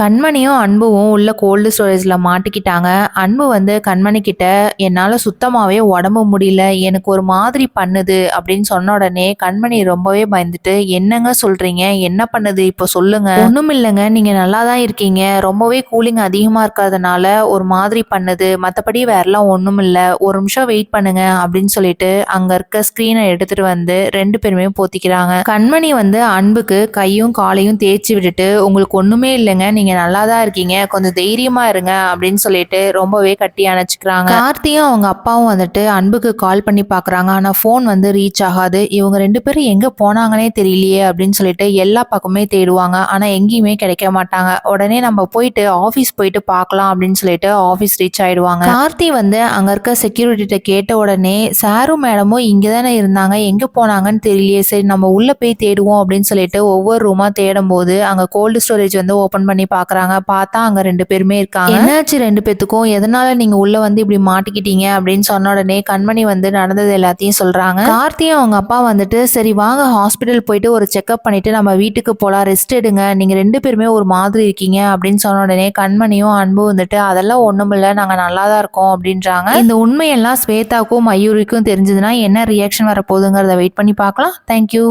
கண்மணியும் அன்புவும் உள்ள கோல்டு ஸ்டோரேஜில் மாட்டிக்கிட்டாங்க. அன்பு வந்து கண்மணி கிட்ட என்னால் சுத்தமாகவே உடம்பு முடியல. எனக்கு ஒரு மாதிரி பண்ணுது. அப்படின்னு சொன்ன உடனே கண்மணி ரொம்பவே பயந்துட்டு என்னங்க சொல்கிறீங்க என்ன பண்ணுது? இப்போ சொல்லுங்க. ஒன்றும் இல்லைங்க நீங்கள் நல்லா தான் இருக்கீங்க. ரொம்பவே கூலிங் அதிகமாக இருக்கிறதுனால ஒரு மாதிரி பண்ணுது. மற்றபடி வேறெல்லாம் ஒன்றும் இல்லை ஒரு நிமிஷம் வெயிட் பண்ணுங்க. அப்படின்னு சொல்லிட்டு அங்கே இருக்க ஸ்க்ரீனை எடுத்துட்டு வந்து ரெண்டு பேருமே போத்திக்கிறாங்க. கண்மணி வந்து அன்புக்கு கையும் காலையும் தேய்ச்சி விட்டுட்டு உங்களுக்கு ஒன்றுமே இல்லைங்க. நீங்கள் நல்லா தான் இருக்கீங்க. கொஞ்சம் தைரியமாக இருங்க அப்படின்னு சொல்லிட்டு ரொம்பவே கட்டி அணைச்சிக்கிறாங்க. கார்த்தியும் அவங்க அப்பாவும் வந்துட்டு அன்புக்கு கால் பண்ணி பார்க்குறாங்க ஆனால் ஃபோன் வந்து ரீச் ஆகாது. இவங்க ரெண்டு பேரும் எங்கே போனாங்கன்னே தெரியலையே அப்படின்னு சொல்லிட்டு எல்லா பக்கமே தேடுவாங்க. ஆனால் எங்கேயுமே கிடைக்க மாட்டாங்க. உடனே நம்ம போயிட்டு ஆஃபீஸ் போயிட்டு பார்க்கலாம் அப்படின்னு சொல்லிட்டு ஆஃபீஸ் ரீச் ஆயிடுவாங்க. கார்த்தி வந்து அங்கே இருக்க செக்யூரிட்டிகிட்ட கேட்ட உடனே சாரும் மேடமும் இங்கே தானே இருந்தாங்க. எங்கே போனாங்கன்னு தெரியலையே. சரி நம்ம உள்ளே போய் தேடுவோம். அப்படின்னு சொல்லிட்டு ஒவ்வொரு ரூமாக தேடும் போது அங்கே கோல்டு ஸ்டோரேஜ் வந்து ஓப்பன் பண்ணி பார்க்குறாங்க பார்த்தா அங்கே ரெண்டு பேருமே இருக்காங்க. என்னாச்சு ரெண்டு பேத்துக்கும்? எதனால நீங்கள் உள்ளே வந்து இப்படி மாட்டிக்கிட்டீங்க? அப்படின்னு சொன்ன உடனே கண்மணி வந்து நடந்தது எல்லாத்தையும் சொல்கிறாங்க கார்த்தியும் அவங்க அப்பா வந்துட்டு சரி வாங்க ஹாஸ்பிட்டல் போயிட்டு ஒரு செக்அப் பண்ணிட்டு நம்ம வீட்டுக்கு போகலாம் ரெஸ்ட் எடுங்க. நீங்கள் ரெண்டு பேருமே ஒரு மாதிரி இருக்கீங்க. அப்படின்னு சொன்ன உடனே கண்மணியும் அன்பு வந்துட்டு அதெல்லாம் ஒன்றுமில்ல நாங்கள் நல்லா தான் இருக்கோம். அப்படின்றாங்க. இந்த உண்மையெல்லாம் ஸ்வேதாக்கும் மயூரிக்கும் தெரிஞ்சதுன்னா என்ன ரியாக்ஷன் வரப்போகுதுங்கிறத வெயிட் பண்ணி பார்க்கலாம். தேங்க்யூ